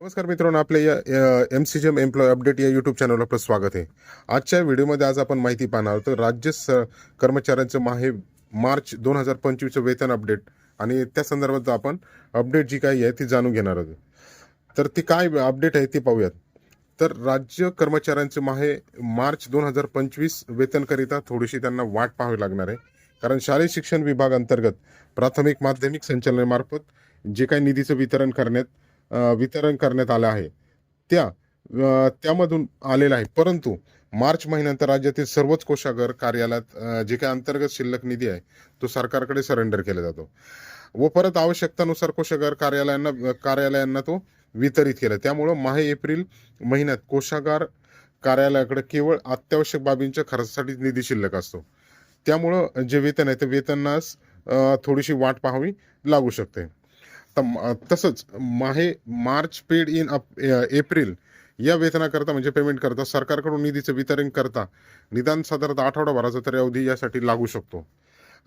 नमस्कार मित्रांनो आपल्या या M C G M employee update या यूट्यूब चॅनलवर आपलं स्वागत आहे. आजच्या व्हिडिओमध्ये आज आपण माहिती पाहणार आहोत राज्य स कर्मचाऱ्यांचं माहे मार्च दोन हजार पंचवीसचं वेतन अपडेट आणि त्या संदर्भात आपण अपडेट जी काही आहे ती जाणून घेणार आहोत. तर ती काय अपडेट आहे ती पाहूयात. तर राज्य कर्मचाऱ्यांचे माहे मार्च दोन हजार पंचवीस वेतनकरिता थोडीशी त्यांना वाट पाहावी लागणार आहे. कारण शालेय शिक्षण विभाग अंतर्गत प्राथमिक माध्यमिक संचालनामार्फत जे काही निधीचं वितरण करण्यात वितरण करण्यात आलं आहे. त्या त्यामधून आलेलं आहे. परंतु मार्च महिन्यानंतर राज्यातील सर्वच कोषागार कार्यालयात जे काही अंतर्गत शिल्लक निधी आहे तो सरकारकडे सरेंडर केला जातो. व परत आवश्यकतानुसार कोषागार कार्यालयांना कार्यालयांना तो वितरित केला. त्यामुळं माहे एप्रिल महिन्यात कोषागार कार्यालयाकडे केवळ अत्यावश्यक बाबींच्या खर्चासाठी निधी शिल्लक असतो. त्यामुळं जे वेतन आहे ते वेतनास थोडीशी वाट पाहावी लागू शकते. तसंच माहे मार्च पेड इन अप एप्रिल या वेतनाकरता म्हणजे पेमेंट करता सरकारकडून निधीचं वितरण करता निदान साधारणतः आठवडाभराचा तरी अवधी यासाठी लागू शकतो.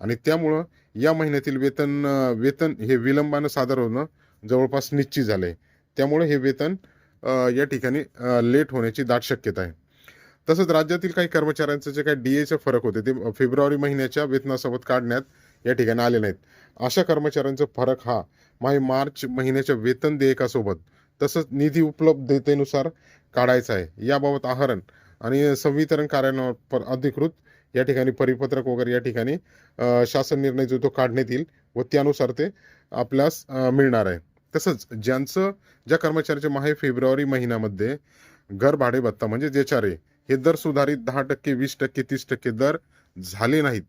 आणि त्यामुळं या महिन्यातील वेतन वेतन हे विलंबानं सादर होणं जवळपास निश्चित झालं आहे त्यामुळे हे वेतन या ठिकाणी लेट होण्याची दाट शक्यता आहे. तसंच राज्यातील काही कर्मचाऱ्यांचं जे काही डी एचे फरक होते ते फेब्रुवारी महिन्याच्या वेतनासोबत काढण्यात या ठिकाणी आले नाहीत अशा कर्मचाऱ्यांचा फरक हा माही मार्च महिन्याच्या वेतन देयकासोबत तसंच निधी उपलब्धतेनुसार काढायचा आहे. याबाबत आहरण आणि संवितरण कार्यालयावर अधिकृत या ठिकाणी परिपत्रक वगैरे या ठिकाणी शासन निर्णय जो तो काढण्यात येईल व त्यानुसार ते आपल्यास मिळणार आहे. तसंच ज्यांचं ज्या कर्मचाऱ्याचे माहे फेब्रुवारी महिन्यामध्ये घर भाडे भत्ता म्हणजे जेचारे हे दर सुधारित दहा टक्के वीस टक्के तीस टक्के दर झाले नाहीत.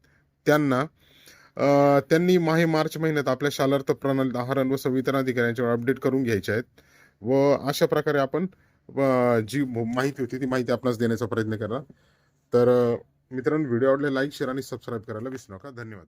त्यांना त्यांनी माहे मार्च महिन्यात आपल्या शालार्थ प्रणालीत आहारण व संवितरण अधिकाऱ्यांच्यावर अपडेट करून घ्यायचे आहेत. व अशा प्रकारे आपण जी माहिती होती ती माहिती आपणास देण्याचा प्रयत्न करा तर मित्रांनो व्हिडिओ आवडले लाईक शेअर आणि सबस्क्राईब करायला विसरू नका. धन्यवाद.